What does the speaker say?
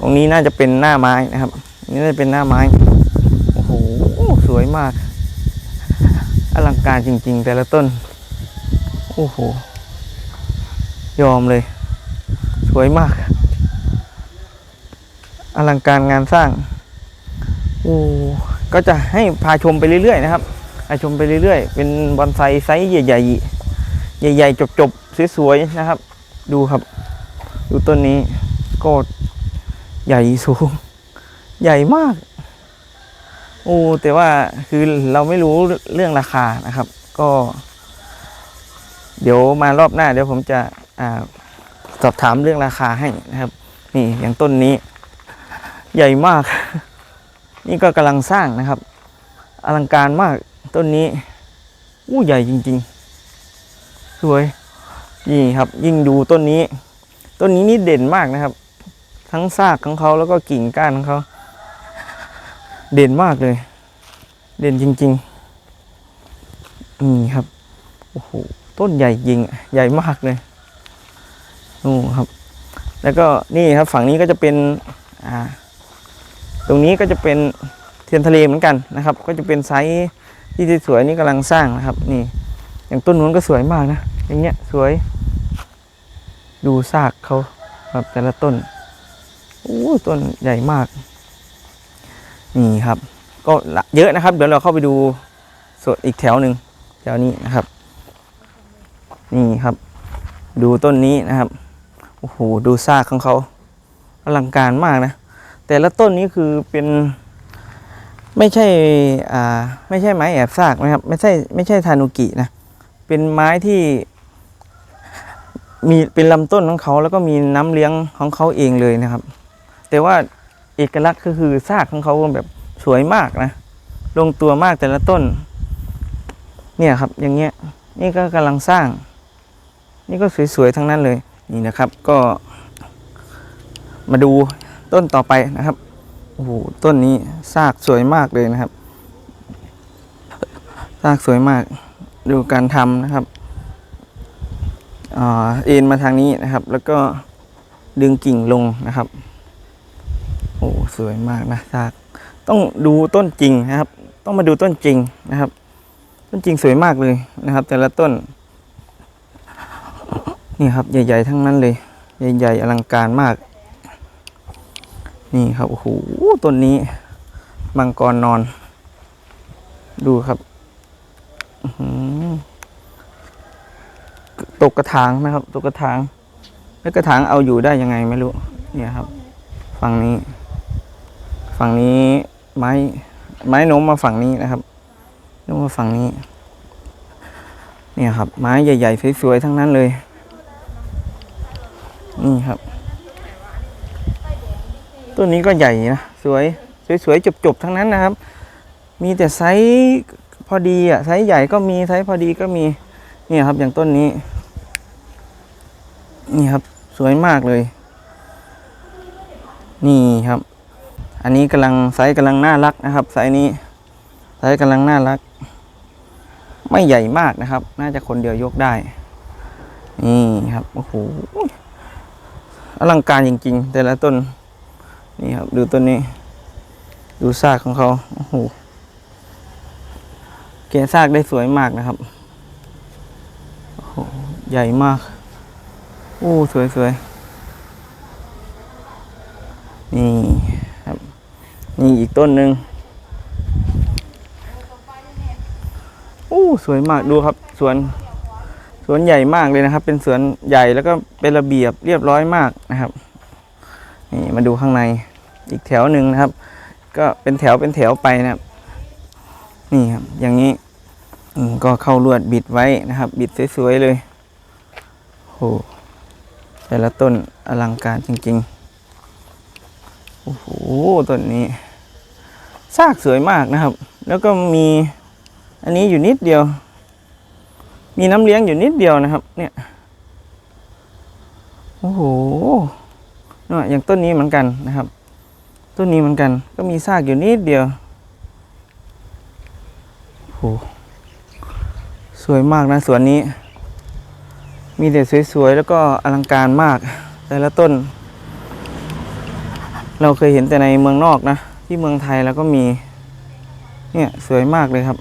ตรงนี้น่าจะเป็นหน้าไม้นะครับ นี่น่าจะเป็นหน้าไม้ โอ้โห สวยมาก อลังการจริง ๆ แต่ละต้น โอ้โห ยอมเลย สวยมาก อลังการงานสร้าง โอ้ ก็จะให้พาชมไปเรื่อยๆนะครับพาชมไปเรื่อยๆ เป็นบอนไซไซส์ใหญ่ๆ ใหญ่ๆ จบๆ สวยๆ นะครับ ดูครับ ดูต้นนี้ก็ ใหญ่สูง ใหญ่มาก โอ้แต่ว่าคือเราไม่รู้เรื่องราคานะครับ ก็ เดี๋ยวมารอบหน้า เดี๋ยวผมจะอ่าสอบถามเรื่องราคาให้นะครับ นี่อย่างต้นนี้ ใหญ่มาก นี่ก็กำลังสร้างนะครับ อลังการมากต้นนี้อู้ใหญ่จริง ๆ สวย นี่ครับ ยิ่งดูต้นนี้ ต้นนี้นี่เด่นมากนะครับ ทั้งซากของเขาแล้วก็กิ่งก้านของเขาเด่นมากเลย เด่นจริงๆนี่ครับโอ้โหต้นใหญ่จริงใหญ่มากเลยนู่นครับ แล้วก็นี่ครับฝั่งนี้ก็จะเป็นอ่าตรงนี้ก็จะเป็นเทียนทะเลเหมือนกันนะครับ ก็จะเป็นไซส์ที่สวยๆนี่กำลังสร้างนะครับ นี่ อย่างต้นนู้นก็สวยมากนะอย่างเงี้ยสวย ดูซากเขาแบบแต่ละต้น โอ้ต้นใหญ่มาก นี่ครับ ก็เยอะนะครับ เดี๋ยวเราเข้าไปดูส่วนอีกแถวหนึ่งแถวนี้นะครับ นี่ครับ ดูต้นนี้นะครับโอ้โหดูซากของเขาอลังการมากนะ แต่ละต้นนี้คือเป็นไม่ใช่อ่าไม่ใช่ไม้แอบซากนะครับ ไม่ใช่ไม่ใช่ทานุกินะ เป็นไม้ที่มีเป็นลำต้นของเขาแล้วก็มีน้ำเลี้ยงของเขาเองเลยนะครับ แต่ว่าเอกลักษณ์ก็คือซากของเขาแบบสวยมากนะ ลงตัวมากแต่ละต้น เนี่ยครับอย่างเงี้ย นี่ก็กำลังสร้าง นี่ก็สวยๆทั้งนั้นเลย นี่นะครับก็ มาดูต้นต่อไปนะครับโอ้โหต้นนี้ซากสวยมากเลยนะครับซากสวยมาก ดูการทำนะครับเอ็นมาทางนี้นะครับ แล้วก็ดึงกิ่งลงนะครับ อ้สวยมากนะซากต้องดูต้นจริงนะครับ ต้องมาดูต้นจริงนะครับ ต้นจริงสวยมากเลยนะครับ แต่ละต้น นี่ครับ ใหญ่ ๆ ทั้งนั้นเลย ใหญ่ ๆ อลังการมาก นี่ครับโอ้โหต้นนี้มังกรนอน ดูครับตกกระถางนะครับ ตกกระถาง แล้วกระถางเอาอยู่ได้ยังไงไม่รู้ เนี่ยครับ ฝั่งนี้ ฝั่งนี้ไม้ไม้โน้มมาฝั่งนี้นะครับโน้มมาฝั่งนี้ เนี่ยครับ ไม้ใหญ่ๆสวยๆทั้งนั้นเลย นี่ครับต้นนี้ก็ใหญ่นะสวยสวยๆจบๆทั้งนั้นนะครับ มีแต่ไซส์พอดีอะไซส์ใหญ่ก็มีไซส์พอดีก็มีเนี่ยครับ อย่างต้นนี้ นี่ครับ สวยมากเลย นี่ครับ อันนี้กำลังไซส์กำลังน่ารักนะครับไซส์นี้ไซส์กำลังน่ารัก ไม่ใหญ่มากนะครับ น่าจะคนเดียวยกได้ นี่ครับโอ้โหอลังการจริง ๆ แต่ละต้น นี่ครับ ดูต้นนี้ ดูซากของเขาโอ้โหแกะซากได้สวยมากนะครับโอ้โหใหญ่มาก โอ้สวยสวยนี่ นี่อีกต้นหนึ่งโอ้สวยมากดูครับสวนสวนใหญ่มากเลยนะครับ เป็นสวนใหญ่แล้วก็เป็นระเบียบเรียบร้อยมากนะครับ นี่มาดูข้างในอีกแถวหนึ่งนะครับ ก็เป็นแถวเป็นแถวไปนะครับ นี่ครับ อย่างนี้ก็เข้าลวดบิดไว้นะครับ บิดสวยๆเลยโอ้โหแต่ละต้นอลังการจริง ๆ โอ้โหต้นนี้ซากสวยมากนะครับ แล้วก็มีอันนี้อยู่นิดเดียว มีน้ำเลี้ยงอยู่นิดเดียวนะครับ เนี่ยโอ้โหเน่ะอย่างต้นนี้เหมือนกันนะครับ ต้นนี้เหมือนกัน ก็มีซากอยู่นิดเดียวโอ้สวยมากนะสวนนี้ มีแต่สวยๆแล้วก็อลังการมาก แต่ละต้น เราเคยเห็นแต่ในเมืองนอกนะ ที่เมืองไทยแล้วก็มี เนี่ยสวยมากเลยครับ